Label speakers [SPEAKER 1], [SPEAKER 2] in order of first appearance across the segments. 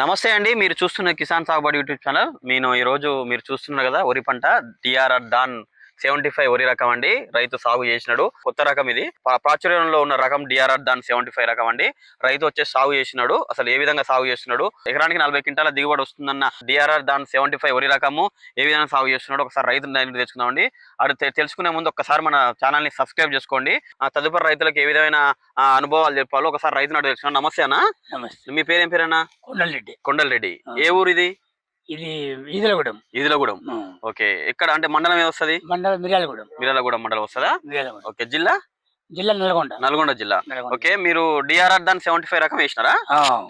[SPEAKER 1] నమస్తే అండి మీరు చూస్తున్న కిసాన్ సాగుబడి యూట్యూబ్ ఛానల్. నేను ఈ రోజు మీరు చూస్తున్నారు కదా వరి పంట టిఆర్ఆర్ దాన్ సెవెంటీ ఫైవ్ వరి రకం అండి. రైతు సాగు చేసినాడు. కొత్త రకం ఇది. ప్రా- ప్రాచుర్యంలో ఉన్న రకం డిఆర్ఆర్ దాన్ సెవెంటీ ఫైవ్ రకం అండి. రైతు వచ్చేసి సాగు చేసినాడు. అసలు ఏ విధంగా సాగు చేస్తున్నాడు ఎకరానికి నలభై క్వింటాల దిగుబడి వస్తుందన్న డిఆర్ఆర్ దాన్ సెవెంటీ ఫైవ్ వరి రకము ఏ విధంగా సాగు చేస్తున్నాడు ఒకసారి రైతు తెచ్చుకుందామండి అది తెలుసుకునే ముందు ఒకసారి మన ఛానల్ని సబ్స్క్రైబ్ చేసుకోండి. తదుపరి రైతులకు ఏ విధమైన అనుభవాలు చెప్పాలో ఒకసారి రైతును అడిగి తెలుసుకున్నాను నమస్తే అన్న.
[SPEAKER 2] నమస్తే.
[SPEAKER 1] మీ పేరేం పేరన్నా?
[SPEAKER 2] కొండలరెడ్డి.
[SPEAKER 1] కొండలరెడ్డి.
[SPEAKER 2] ఆ.
[SPEAKER 1] ఏ ఊరు ఇది?
[SPEAKER 2] ఇది ఈదలగూడెం.
[SPEAKER 1] ఓకే. ఇక్కడ అంటే మండలం ఏ వస్తుంది
[SPEAKER 2] మండలం మిర్యాలగూడెం.
[SPEAKER 1] మిర్యాలగూడెం మండలం వస్తుందా? ఓకే. జిల్లా?
[SPEAKER 2] జిల్లా నల్గొండ.
[SPEAKER 1] నల్గొండ జిల్లా. ఓకే. మీరు డిఆర్ఆర్ దాన్ సెవెంటీ ఫైవ్ రకం వేసినారా?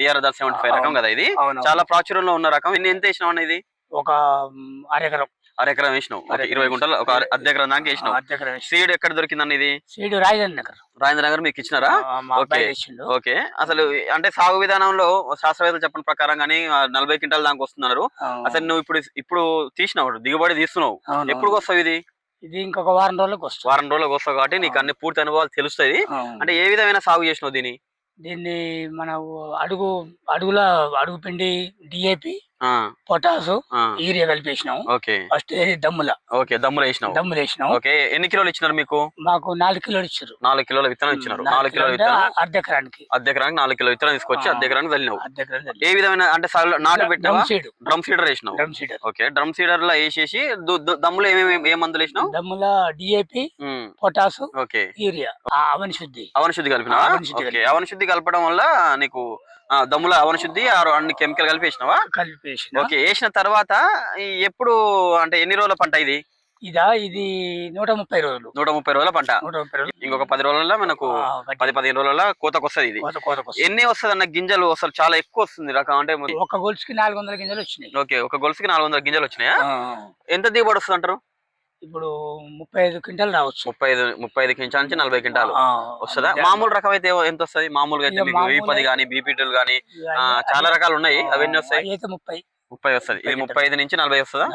[SPEAKER 1] డిఆర్ఆర్ దాన్ సెవెంటీ ఫైవ్ రకం కదా ఇది. చాలా ప్రాచుర్యంలో ఉన్న రకం. ఎన్ని ఎంత వేసినావు అన్న ఇది?
[SPEAKER 2] ఒక మ్, అరెకరం
[SPEAKER 1] అర ఎకరం వేసినావు ఇరవై గుంటలు ఒక అర- అర్ధ ఎకరం దాకా వేసినావు.
[SPEAKER 2] అర్ధెకరం వేసి-
[SPEAKER 1] సీడ్ ఎక్కడ దొరికిందన్న ఇది?
[SPEAKER 2] సీడు రాజధాని నగర్.
[SPEAKER 1] రాజేంద్ర నగర్ మీకు ఇచ్చినారా? ఓకే. అసలు అంటే సాగు విధానంలో శాస్త్రవేత్తలు చెప్పిన ప్రకారం కానీ నలభై క్వింటాల దాకా వస్తున్నారు అసలు నువ్వు ఇప్పుడు ఇప్పుడు తీసినావు దిగుబడి తీస్తున్నావు. ఎప్పుడు. వస్తావు ఇది?
[SPEAKER 2] ఇది ఇంకొక వారం రోజులకు వస్తుంది.
[SPEAKER 1] వారం రోజులకు వస్తావు కాబట్టి నీకు అన్ని పూర్తి అనుభవాలు తెలుస్తాయి.
[SPEAKER 2] ఆ,
[SPEAKER 1] అంటే ఏ విధమైన సాగు చేసినావు దీన్ని?
[SPEAKER 2] దీన్ని మన అడుగు అడుగుల అడుగు పిండి డిఏపి పొటాసు యూరియా కలిపేసినాం
[SPEAKER 1] ఓకే.
[SPEAKER 2] ఫస్ట్ దమ్ముల.
[SPEAKER 1] ఓకే దమ్ములు వేసినావు.
[SPEAKER 2] దమ్ములు వేసినాం.
[SPEAKER 1] ఓకే ఎన్ని కిలోలు ఇచ్చినారు మీకు?
[SPEAKER 2] మాకు నాలుగు కిలోలు ఇచ్చారు.
[SPEAKER 1] నాలుగు కిలోల విత్తనం ఇచ్చినారు. నాలుగు కిలోల
[SPEAKER 2] అర్ధెకరానికి
[SPEAKER 1] అర్ధ ఎకరానికి. నాలుగు కిలో విత్తనం తీసుకొచ్చి
[SPEAKER 2] ఆ.
[SPEAKER 1] అర్ధ ఎకరానికి చల్లినావు ఏ విధమైన అంటే నాటు పెట్టినావా
[SPEAKER 2] డ్రమ్ సీడు.
[SPEAKER 1] డ్రమ్ సీడర్ వేసినావు.
[SPEAKER 2] Drum seeder.
[SPEAKER 1] ఓకే డ్రమ్ సీడర్లో వేసేసి దమ్ములు ఏమేమి ఏ మందులు వేసినావు?
[SPEAKER 2] దమ్ముల డిఏపి పొటాసు
[SPEAKER 1] ఓకే.
[SPEAKER 2] యూరియా. అవని శుద్ధి.
[SPEAKER 1] అవన శుద్ధి కలిపినా.
[SPEAKER 2] అవన శుద్ధి
[SPEAKER 1] కలపడం వల్ల నీకు దమ్ముల అవన శుద్ధి ఆ రో- అన్ని కెమికల్ కలిపి వేసినావా
[SPEAKER 2] కలిపేసిన.
[SPEAKER 1] ఓకే వేసిన తర్వాత ఎప్పుడు అంటే ఎన్ని రోజుల పంట ఇది?
[SPEAKER 2] ఇదా ఇది నూట ముప్పై రోజులు.
[SPEAKER 1] నూట ముప్పై రోజుల పంట.
[SPEAKER 2] నూట ముప్పై రోజులు.
[SPEAKER 1] ఇంకొక పది రోజుల్లో మనకు. పది పదిహేను రోజుల కోతకు వస్తుంది ఇది. ఎన్ని వస్తుంది. అన్న గింజలు అసలు చాలా ఎక్కువ వస్తుంది రకం అంటే
[SPEAKER 2] ఒక గొలుసుకి నాలుగు వందల గింజలు వచ్చినాయి.
[SPEAKER 1] ఓకే ఒక గొలుసుకి నాలుగు వందల గింజలు వచ్చినాయా? ఎంత దిగుబడి వస్తుంది అంటారు
[SPEAKER 2] ఇప్పుడు ముప్పై ఐదు క్వింటల్ రావచ్చు.
[SPEAKER 1] ముప్పై ఐదు ముప్పై ఐదు క్వింటాల నుంచి నలభై క్వింటాలు వస్తుందా. మామూలు రకం అయితే ఎంత వస్తుంది? మామూలుగా అయితే మీకు ఈ పది కానీ బీపీటీలు కానీ
[SPEAKER 2] అవి-
[SPEAKER 1] చాలా రకాలు ఉన్నాయి. అవన్నీ వస్తాయి?
[SPEAKER 2] అయితే ముప్పై.
[SPEAKER 1] ముప్పై వస్తుంది. ఇది
[SPEAKER 2] ముప్పై
[SPEAKER 1] ఐదు నుంచి నలభై వస్తుందా?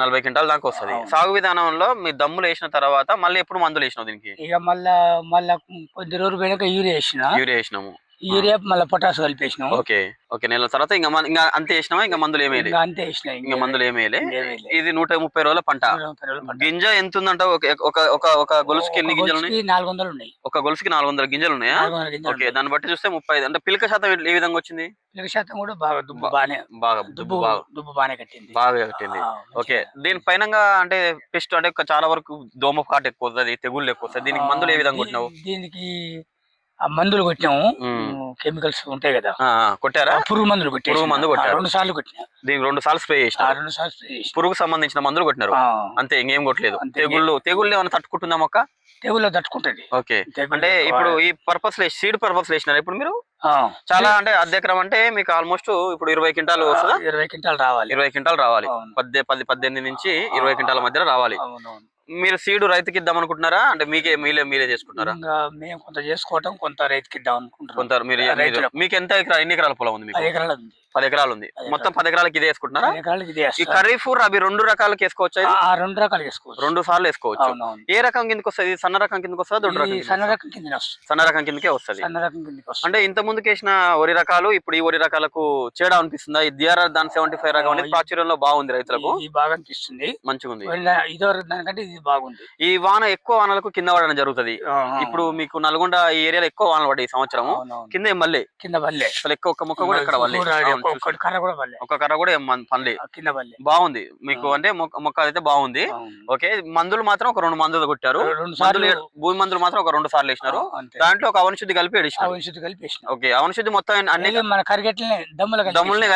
[SPEAKER 2] నలభై
[SPEAKER 1] క్వింటాల దాకా వస్తుంది. సాగు విధానంలో మీ దమ్ములు వేసిన తర్వాత మళ్ళీ ఎప్పుడు మందులు వేసినావు దీనికి?
[SPEAKER 2] ఇక మళ్ళా మళ్ళా కొద్ది రోజులు పోయినాక యూరియా వేసిన.
[SPEAKER 1] యూరియా వేసినాము.
[SPEAKER 2] యూరియా మళ్ళీ పొటాస్ కలిపేసినాం.
[SPEAKER 1] ఓకే ఓకే నెలల తర్వాత ఇంకా ఇంకా అంతే వేసినావా? ఇంకా మందులు ఏమేయలే
[SPEAKER 2] ఇంకా అంతే వేసిన
[SPEAKER 1] ఇంకా మందులు ఏమేయలే
[SPEAKER 2] ఇంకేమీ లే.
[SPEAKER 1] ఇది నూట ముప్పై రోజుల పంట. గింజ ఎంత ఉందంట ఒక ఒక గొలుసుకి ఎన్ని గింజలు ఉన్నాయి
[SPEAKER 2] నాలుగు వందలు ఉన్నాయి.
[SPEAKER 1] ఒక గొలుసుకి నాలుగు వందల గింజలు ఉన్నాయా? ఓకే దాన్ని బట్టి చూస్తే ముప్పై అంటే పిలక శాతం ఏ విధంగా వచ్చింది?
[SPEAKER 2] పిల్లక శాతం కూడా బాగా దుబ్బు
[SPEAKER 1] బా-
[SPEAKER 2] బాగానే
[SPEAKER 1] బాగా
[SPEAKER 2] దుబ్బు
[SPEAKER 1] బాగా
[SPEAKER 2] దుబ్బు బాగానే కట్టింది.
[SPEAKER 1] బాగా కట్టింది. ఓకే. దీని పైన అంటే పెస్ట్ అంటే చాలా వరకు దోమ కాటు ఎక్కువ వస్తుంది తెగుళ్ళు ఎక్కువ వస్తుంది. దీనికి మందులు ఏ విధంగా కొట్టినావు?
[SPEAKER 2] దీనికి ఆ మందులు కొట్టినాము. కెమికల్స్ ఉంటాయి కదా.
[SPEAKER 1] కొట్టారా?
[SPEAKER 2] పురుగు మందులు కొట్టాము
[SPEAKER 1] పురుగు మందు కొట్టారు.
[SPEAKER 2] రెండు సార్లు కొట్టినా.
[SPEAKER 1] దీనికి రెండు సార్లు స్ప్రే చేసిన
[SPEAKER 2] రెండు సార్లు స్ప్రే చేసిన.
[SPEAKER 1] పురుగు సంబంధించిన మందులు కొట్టినారు. అంతే ఇంకేం కొట్టలేదు. తెగుళ్ళు తెగుళ్ళు ఏమైనా తట్టుకుంటుందా మొక్క?
[SPEAKER 2] తెగుల్లో తట్టుకుంటది.
[SPEAKER 1] ఓకే.
[SPEAKER 2] తెగుళ్ళు
[SPEAKER 1] అంటే ఇప్పుడు ఈ పర్పస్ సీడ్ పర్పస్ వేసినారు ఇప్పుడు మీరు? చాలా అంటే అద్దెకరం అంటే మీకు ఆల్మోస్ట్ ఇప్పుడు ఇరవై క్వింటాలు వస్తుందా?
[SPEAKER 2] ఇరవై క్వింటాలు రావాలి.
[SPEAKER 1] ఇరవై క్వింటాలు రావాలి. పద్దె పది పద్దెనిమిది నుంచి ఇరవై క్వింటాల మధ్యలో రావాలి. మీరు సీడు రైతుకి ఇద్దాం అనుకుంటున్నారా అంటే మీకే మీరే మీరే చేసుకుంటున్నారా?
[SPEAKER 2] ఇంకా మేము కొంత చేసుకోవటం కొంత రైతుకి ఇద్దాం అనుకుంటున్నాం
[SPEAKER 1] కొంత మీరు. మీకు ఎంత ఎకరా ఎన్ని ఎకరాల పొలం ఉంది మీకు?
[SPEAKER 2] ఎకరాలు ఉంది.
[SPEAKER 1] పది ఎకరాలు ఉంది. మొత్తం పది ఎకరాలకి ఇదే వేసుకుంటున్నారా?
[SPEAKER 2] పది ఎకరాలకి ఇదే
[SPEAKER 1] ఈ. ఖరీఫ్ అవి రెండు రకాలకి వేసుకోవచ్చు
[SPEAKER 2] రెండు రకాలు వేసుకోవచ్చు.
[SPEAKER 1] రెండు సార్లు వేసుకోవచ్చు. ఏ రకం కిందకి వస్తుంది? సన్న రకం కిందకి వస్తుందా? దొడ్డు రకం
[SPEAKER 2] సన్న? రకం కింద
[SPEAKER 1] సన్న రకం కిందకే వస్తుంది.
[SPEAKER 2] సన్న రకం కిందకి వస్తుంది.
[SPEAKER 1] అంటే ఇంత ముందుకు వేసిన వరి రకాలు ఇప్పుడు ఈ వరి రకాలకు తేడా అనిపిస్తుందా? ఈ డిఆర్ఆర్ దాని సెవెంటీ ఫైవ్ రకం అనేది ప్రాచుర్యంలో బాగుంది రైతులకు.
[SPEAKER 2] బాగా అనిపిస్తుంది.
[SPEAKER 1] మంచిగా ఉంది
[SPEAKER 2] దానికంటే ఇది బాగుంది.
[SPEAKER 1] ఈ వాన ఎక్కువ వానలకు కింద పడడం జరుగుతుంది. ఇప్పుడు మీకు నల్గొండ ఈ ఏరియాలో ఎక్కువ వానలు పడ్డాయి ఈ
[SPEAKER 2] అవునవును.
[SPEAKER 1] కింద మళ్ళీ
[SPEAKER 2] కింద బల్లే
[SPEAKER 1] అసలు ఎక్కువ ఒక్క మొక్క కూడా ఎక్కడ వల్లే
[SPEAKER 2] కూడా
[SPEAKER 1] అవును,
[SPEAKER 2] ఒక్క-
[SPEAKER 1] చూసాను.
[SPEAKER 2] ఒక్కటి కర్ర కూడా
[SPEAKER 1] కర్ర పనిలే.
[SPEAKER 2] కింద బల్లే
[SPEAKER 1] బాగుంది. మీకు. అంటే మొక్క అయితే బాగుంది. ఓకే మందులు మాత్రం ఒక రెండు మందులు కొట్టారు. మందులు భూమి మందులు మాత్రం ఒక రెండు సార్లు వేసినారు. దాంట్లో ఒక అవనశుద్ధి కలిపి
[SPEAKER 2] కలిపేసిన
[SPEAKER 1] ఓకే అవనశుద్ధి మొత్తం అన్ని
[SPEAKER 2] మన కరిగట్లనే దమ్ముల
[SPEAKER 1] దమ్ముల్ని.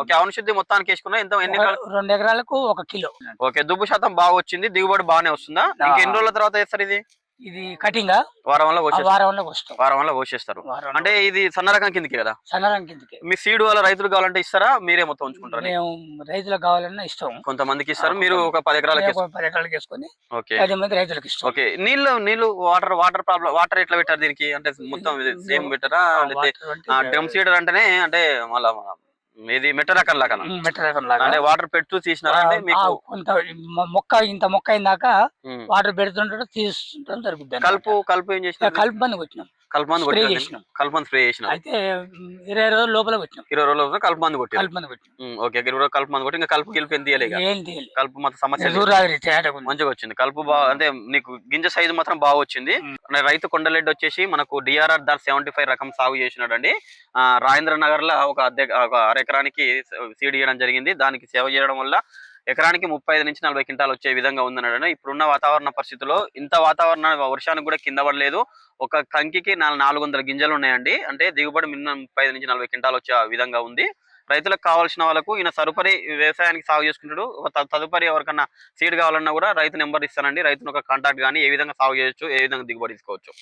[SPEAKER 1] ఓకే అవనశుద్ధి మొత్తానికి వేసుకున్నా. ఎంత ఎన్ని?
[SPEAKER 2] రెండు ఎకరాలకు ఒక కిలో.
[SPEAKER 1] ఓకే దుబ్బు శాతం బాగా వచ్చింది. దిగుబడి బాగానే వస్తుందా. ఇంకా ఎన్ని రోజుల తర్వాత వేస్తారు ఇది?
[SPEAKER 2] ఇది కటింగ్
[SPEAKER 1] వారం వారం కోసేస్తారు అంటే ఇది సన్న రకం కిందకి కదా?
[SPEAKER 2] సన్నరం కిందకి.
[SPEAKER 1] మీ సీడ్ వల్ల రైతులు కావాలంటే ఇస్తారా? మీరే మొత్తం ఉంచుకుంటారా?
[SPEAKER 2] మేము రైతులకు కావాలన్నా ఇస్తాం.
[SPEAKER 1] కొంతమందికి ఇస్తారు. మీరు ఒక పది ఎకరాలకి
[SPEAKER 2] పది ఎకరాలకు వేసుకొని పది మంది రైతులకు ఇస్తాం.
[SPEAKER 1] ఓకే. నీళ్ళు నీళ్ళు వాటర్ వాటర్ ప్రాబ్లం వాటర్ ఎట్లా పెట్టారు దీనికి? అంటే మొత్తం సేమ్ పెట్టారా? డ్రమ్ సీడర్ అంటేనే అంటే మళ్ళా ఇది మెట్ట రకం లాగా
[SPEAKER 2] ఉమ్, మెట్ట రకం లాగా.
[SPEAKER 1] అంటే వాటర్ పెట్టు తీసినారా అంటే మీకు?
[SPEAKER 2] కొంత మొక్క ఇంత మొక్క అయిందాక
[SPEAKER 1] ఉమ్.
[SPEAKER 2] వాటర్ పెడుతుంటాడు తీసుకుంటాం జరుగుద్ది
[SPEAKER 1] కలుపు కలుపు ఏం చేసిన
[SPEAKER 2] కలుపు బంది కొట్టినాం.
[SPEAKER 1] కల్పమంది
[SPEAKER 2] స్ప్రే
[SPEAKER 1] కొట్టిన
[SPEAKER 2] చేసినాం.
[SPEAKER 1] కల్పమంది స్ప్రే చేసిన.
[SPEAKER 2] అయితే ఇరవై రోజుల లోపల పెట్టినాం
[SPEAKER 1] ఇరవై రోజుల కల్పమంది కొట్టిన.
[SPEAKER 2] పెట్టినాం
[SPEAKER 1] ఓకే ఇరవై రోజులు కల్పమంది కొట్టి ఇంకా కలుపు గిలుపు ఏం తీయలే ఇక.
[SPEAKER 2] ఏం
[SPEAKER 1] కలుపు మాత్రం సమస్య లేదు.
[SPEAKER 2] ఉంది.
[SPEAKER 1] మంచిగా వచ్చింది. కలుపు బాగా అంటే నీకు గింజ సైజు మాత్రం బాగా వచ్చింది.
[SPEAKER 2] ఉమ్.
[SPEAKER 1] మన రైతు కొండలెడ్డి వచ్చేసి మనకు డిఆర్ఆర్ దాని సెవెంటీ ఫైవ్ రకం సాగు చేసినాడు అండి రాజేంద్ర నగర్లో ఒక అద్దె ఒక అర ఎకరానికి సీడ్ చేయడం జరిగింది. దానికి సేవ చేయడం వల్ల ఎకరానికి ముప్పై ఐదు నుంచి నలభై క్వింటాలు వచ్చే విధంగా ఉందన్నాడు ఇప్పుడున్న వాతావరణ పరిస్థితుల్లో ఇంత వాతావరణ వర్షానికి కూడా కింద పడలేదు. ఒక కంకికి నాలుగు నాలుగు వందల గింజలు ఉన్నాయండి. అంటే దిగుబడి మినిమం ముప్పై ఐదు నుంచి నలభై క్వింటాలు వచ్చే విధంగా ఉంది. రైతులకు కావాల్సిన వాళ్ళకు ఈయన సరుపరి వ్యవసాయానికి సాగు చేసుకుంటాడు. త- తదుపరి ఎవరికన్నా సీడ్ కావాలన్నా కూడా రైతు నెంబర్ ఇస్తానండి. రైతును ఒక కాంటాక్ట్ కానీ ఏ విధంగా సాగు చేయొచ్చు ఏ విధంగా దిగుబడి తీసుకోవచ్చు.